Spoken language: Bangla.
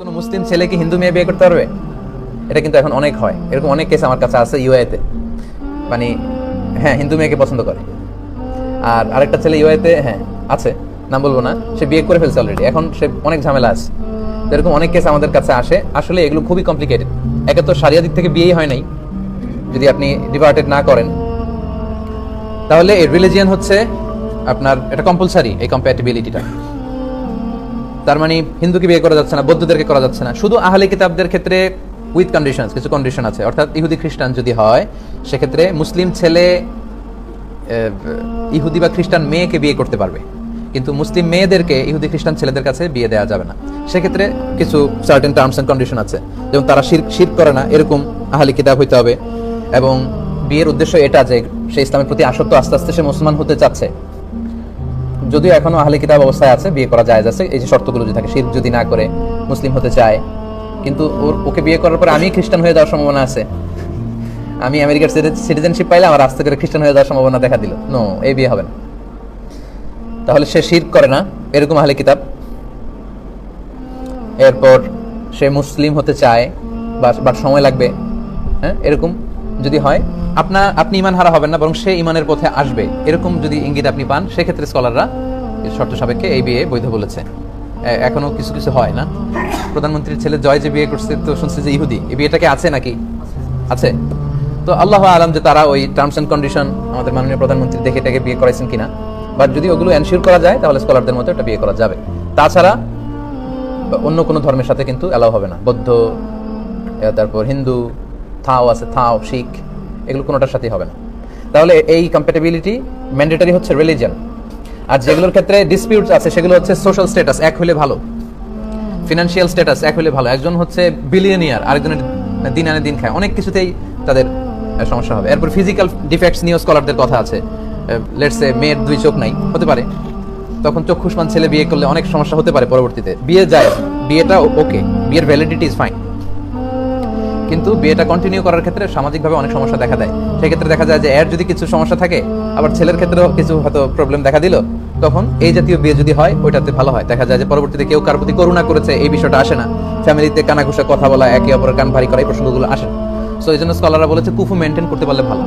কোনো মুসলিম ছেলে কি হিন্দু মেয়ে বিয়ে করতে পারবে? এটা কিন্তু এখন অনেক হয়। এরকম অনেক কেস আমার কাছে আছে ইউএতে মানে হ্যাঁ হিন্দু মেয়েকে পছন্দ করে। আর আরেকটা ছেলে ইউএতে হ্যাঁ আছে। নাম বলব না। সে বিয়ে করে ফেলছে অলরেডি এখন সে অনেক ঝামেলা আছে। এরকম অনেক কেস আমাদের কাছে আসে। আসলে এগুলো খুবই কমপ্লিকেটেড একে তো সারিয়া দিক থেকে বিয়েই হয় নাই। যদি আপনি ডিভার্টেড না করেন। তাহলে রিলিজিয়ান হচ্ছে আপনার, এটা কম্পালসারি এই কম্প্যাটিবিলিটিটা তার মানে হিন্দুকে বিয়ে করা যাচ্ছে না, বৌদ্ধদেরকে করা যাচ্ছে না। শুধু আহলে কিতাবদের ক্ষেত্রে উইথ কন্ডিশন কিছু কন্ডিশন আছে। অর্থাৎ ইহুদি খ্রিস্টান যদি হয়, সেক্ষেত্রে মুসলিম ছেলে ইহুদি বা খ্রিস্টান মেয়েকে বিয়ে করতে পারবে। কিন্তু মুসলিম মেয়েদেরকে ইহুদি খ্রিস্টান ছেলেদের কাছে বিয়ে দেওয়া যাবে না। সেক্ষেত্রে কিছু সার্টেন টার্মস এন্ড কন্ডিশন আছে। যেমন তারা শির শির করে না, এরকম আহলি কিতাব হইতে হবে। এবং বিয়ের উদ্দেশ্য এটা যে, সে ইসলামের প্রতি আসক্ত আস্তে আস্তে সে মুসলমান হতে চাচ্ছে। যদিও এখনও আহলে কিতাব অবস্থায় আছে, বিয়ে করা যায় আছে। এই যে শর্তগুলো যদি থাকে, শির যদি না করে মুসলিম হতে চায়, কিন্তু ওর, ওকে বিয়ে করার পর আমি খ্রিস্টান হয়ে যাওয়ার সম্ভাবনা আছে। আমি আমেরিকার সিটিজেনশিপ পাইলে আমার আস্তে করে খ্রিস্টান হয়ে যাওয়ার সম্ভাবনা দেখা দিল। নো এই বিয়ে হবে না। তাহলে সে শির করে না, এরকম আহলে কিতাব। এরপর সে মুসলিম হতে চায় বা সময় লাগবে হ্যাঁ এরকম যদি হয় আপনার আপনি ইমান হারা হবেন না, বরং সে ইমানের পথে আসবে। এরকম যদি ইঙ্গিত আপনি পান, সেক্ষেত্রে স্কলাররা শর্ত সাপেক্ষে এই বিয়ে বৈধ বলেছে। এখনও কিছু কিছু হয় না। প্রধানমন্ত্রীর ছেলে জয় যে বিয়ে করছে, তো শুনছে যে ইহুদি। এই বিয়েটাকে আছে নাকি? আছে। তো আল্লাহ আলম যে তারা ওই টার্মস এন্ড কন্ডিশন আমাদের মাননীয় প্রধানমন্ত্রী দেখে এটাকে বিয়ে করাইছেন কিনা। বাট যদি ওগুলো এনশিওর করা যায়, তাহলে স্কলারদের মতো এটা বিয়ে করা যাবে। তাছাড়া, অন্য কোনো ধর্মের সাথে কিন্তু অ্যালাউ হবে না। বৌদ্ধ তারপর হিন্দু থাও আছে থাও শিখ এগুলো কোনোটার সাথেই হবে না। তাহলে এই কম্প্যাটেবিলিটি ম্যান্ডেটারি হচ্ছে রিলিজিয়ান আর যেগুলোর ক্ষেত্রে ডিসপিউটস আছে, সেগুলো হচ্ছে সোশ্যাল স্ট্যাটাস এক হলে ভালো। ফিনান্সিয়াল স্ট্যাটাস এক হলে ভালো। একজন হচ্ছে বিলিয়নিয়ার আরেকজনের দিন আনে দিন খায়। অনেক কিছুতেই তাদের সমস্যা হবে। এরপর ফিজিক্যাল ডিফেক্টস নিয়েও স্কলারদের কথা আছে। লেটসে মেয়ের দুই চোখ নাই, হতে পারে। তখন চক্ষুষ্মান ছেলে বিয়ে করলে অনেক সমস্যা হতে পারে পরবর্তীতে। বিয়ে যায়, বিয়েটা ওকে বিয়ের ভ্যালিডিটি ইজ ফাইন কিন্তু বিয়েটা কন্টিনিউ করার ক্ষেত্রে সামাজিকভাবে অনেক সমস্যা দেখা দেয়। সেক্ষেত্রে দেখা যায় যে এর যদি কিছু সমস্যা থাকে, আবার ছেলের ক্ষেত্রেও কিছু হয়তো প্রবলেম দেখা দিল, তখন এই জাতীয় বিয়ে যদি হয়, ওইটাতে ভালো হয়। দেখা যায় যে পরবর্তীতে কেউ কার প্রতি করুণা করেছে, এই বিষয়টা আসে না। ফ্যামিলিতে কানাঘুষা কথা বলা, একে অপরের কান ভারী করা, এই প্রসঙ্গগুলো আসে না। সো এই জন্য স্কলাররা বলেছে, কুফু মেনটেন করতে পারলে ভালো।